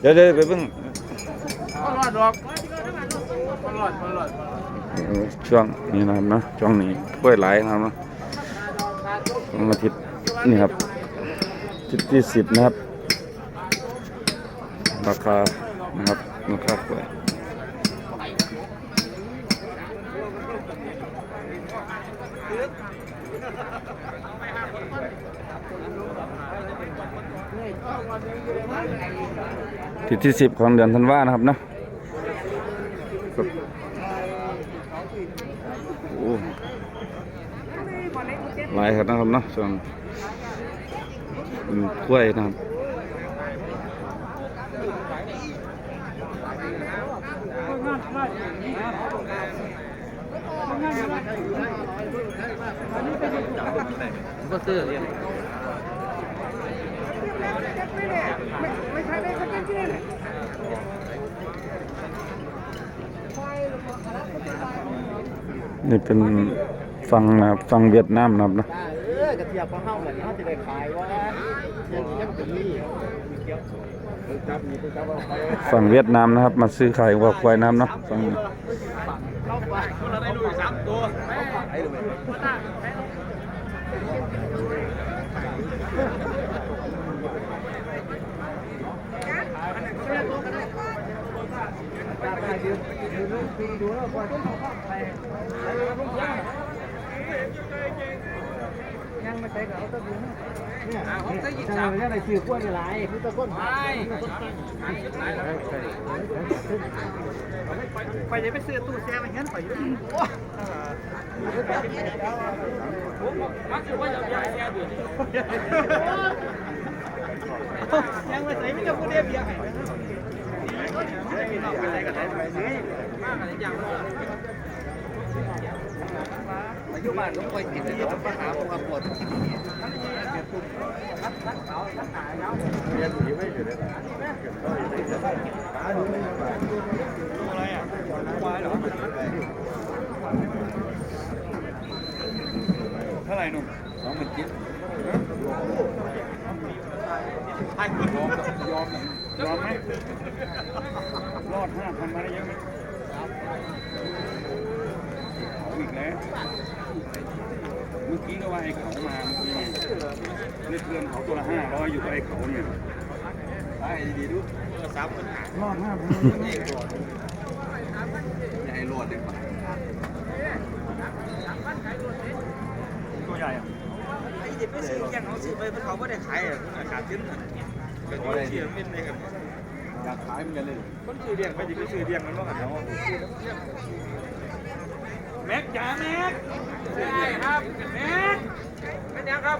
เดี๋ยวเดี๋ยวไปเบิ่งมันรอดดอกมันรอดมันรอดเออช่วงนี้นะครับเนาะช่วงนี้กล้วยหลายนะครับเนาะวันอาทิตย์นี่ครับอาทิตย์ที่สิบนะครับ ราคานะครับราคากล้วยอา ทิตย์ที่สิบของเดือนธันวานะครับเนาะโอ้หลายครับนะครับเนาะส่วนกล้วยนะครับก็ซื้อเรียน นี่เป็นฟังนะฟังเวียดนามนะครับนะเออกระเทียบของเฮาแบบนี้เขาจะได้ขายว่ายังยังเป็นนี่จับนี่งเวียดนามนะครับ มาซื้อขายวัวควายน้ำเนาะฟังเข้าไปคนละได้ดูสาม ตัวไอ้ดูยังไม่ใช่เขาต้องดูนะเนี่ยผมจะยิงสามเนี่ยในสื่อกล้วยหลายคือตะก้นไปไปไปซื้อตู้แช่มาเห็นไปอยู่ยังไม่ใส่ไม่ต้องกูเรียบยังไงอายุ บ้านก็คอยกินที่ต้องมาหาพวกอัปวดเท่าไหร่หนุ่มสองหมื่นเจ็ดให้ยอมยอมยอมไหมรอดห้าพันมาได้ยังเอาอีกแล้ว เมื่อกี้ก็ว่าไอ้เขามาเมื่อกี้เล่นเพื่อนเขาตัวละห้าร้อยอยู่กับไอ้เขาเนี่ยไอ้ดีดูสามพันรอดห้าพันนี่รอดอย่าให้รอดเลยป่ะตัวใหญ่อะไอ้เด็กไปซื้อยังเขาซื้อไปเขาไม่ได้ขายอะคุณขาดทุนก็อยู่เชียร์เป็นในกันอยากขายเหมือนกันเลยคนซื้อเลี้ยงไปจะไปซื้อเลี้ยงมันว่ากันเนาะ แม็กจ๋าแม็กใช่ครับแม็กเป็นยังครับ